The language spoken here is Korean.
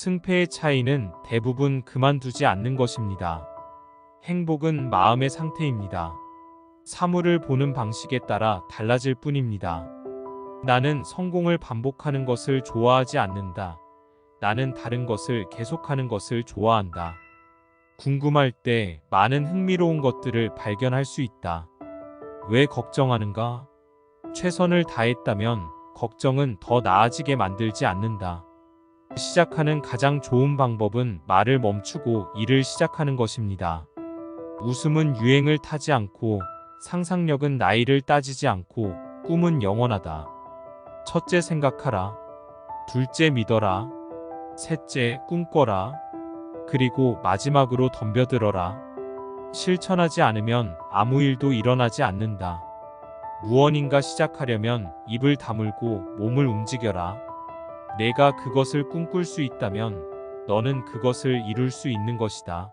승패의 차이는 대부분 그만두지 않는 것입니다. 행복은 마음의 상태입니다. 사물을 보는 방식에 따라 달라질 뿐입니다. 나는 성공을 반복하는 것을 좋아하지 않는다. 나는 다른 것을 계속하는 것을 좋아한다. 궁금할 때 많은 흥미로운 것들을 발견할 수 있다. 왜 걱정하는가? 최선을 다했다면 걱정은 더 나아지게 만들지 않는다. 시작하는 가장 좋은 방법은 말을 멈추고 일을 시작하는 것입니다. 웃음은 유행을 타지 않고 상상력은 나이를 따지지 않고 꿈은 영원하다. 첫째 생각하라. 둘째 믿어라. 셋째 꿈꿔라. 그리고 마지막으로 덤벼들어라. 실천하지 않으면 아무 일도 일어나지 않는다. 무언인가 시작하려면 입을 다물고 몸을 움직여라. 내가 그것을 꿈꿀 수 있다면 너는 그것을 이룰 수 있는 것이다.